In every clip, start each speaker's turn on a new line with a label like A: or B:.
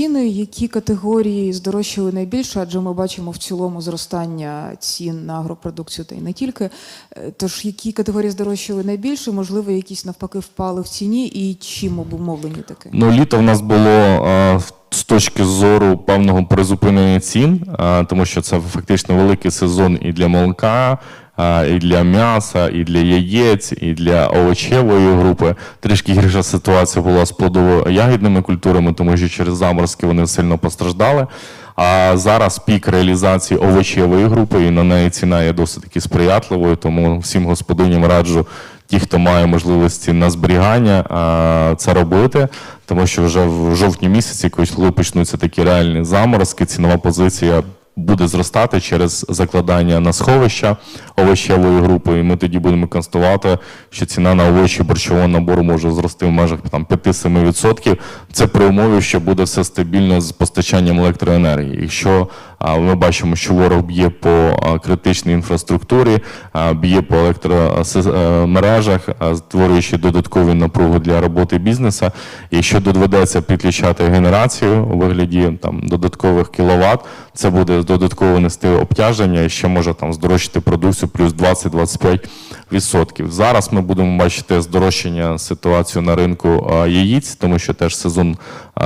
A: ціни, які категорії здорожчали найбільше, адже ми бачимо в цілому зростання цін на агропродукцію та й не тільки. Е, Тож які категорії здорожчали найбільше, можливо, якісь навпаки впали в ціні, і чим обумовлені таке?
B: Ну, літо в нас було е, з точки зору певного призупинення цін, е, тому що це фактично великий сезон і для молока, і для м'яса, і для яєць, і для овочевої групи. Трішки гірша ситуація була з плодово-ягідними культурами, тому що через заморозки вони сильно постраждали. А зараз пік реалізації овочевої групи, і на неї ціна є досить таки сприятливою, тому всім господиням раджу ті, хто має можливості на зберігання, це робити, тому що вже в жовтні місяці, коли почнуться такі реальні заморозки, цінова позиція буде зростати через закладання на сховища овочевої групи, і ми тоді будемо констатувати, що ціна на овочі борщового набору може зрости в межах там 5-7%. Це при умові, що буде все стабільно з постачанням електроенергії. Якщо ми бачимо, що ворог б'є по критичній інфраструктурі, б'є по електромережах, створюючи додаткові напруги для роботи бізнесу. Якщо доведеться підключати генерацію у вигляді там додаткових кіловат, це буде додатково нести обтяження і ще може там здорожчати продукцію плюс 20-25%. Зараз ми будемо бачити здорожчання ситуацію на ринку яїць, тому що теж сезон,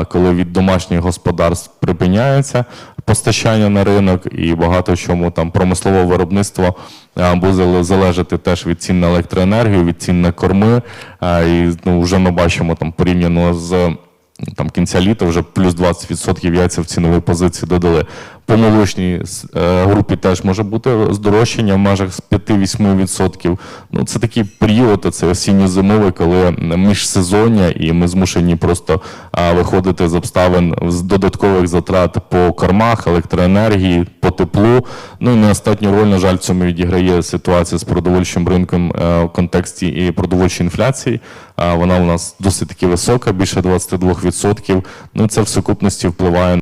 B: коли від домашніх господарств припиняється постачання на ринок, і багато чому там промислове виробництво буде залежати теж від цін на електроенергію, від цін на корми. І ну, вже ми бачимо там порівняно з там кінця літа вже плюс 20% яйця в ціновій позиції додали. По молочній е, групі теж може бути здорожчання в межах з 5-8%. Ну, це такий період, це осінньо-зимовий, коли міжсезоння, і ми змушені просто виходити з обставин з додаткових затрат по кормах, електроенергії, по теплу. Ну і не остатню роль, на жаль, цьому відіграє ситуація з продовольчим ринком е, в контексті і продовольчої інфляції. Вона у нас досить таки висока, більше 22%. Ну, це в сукупності впливає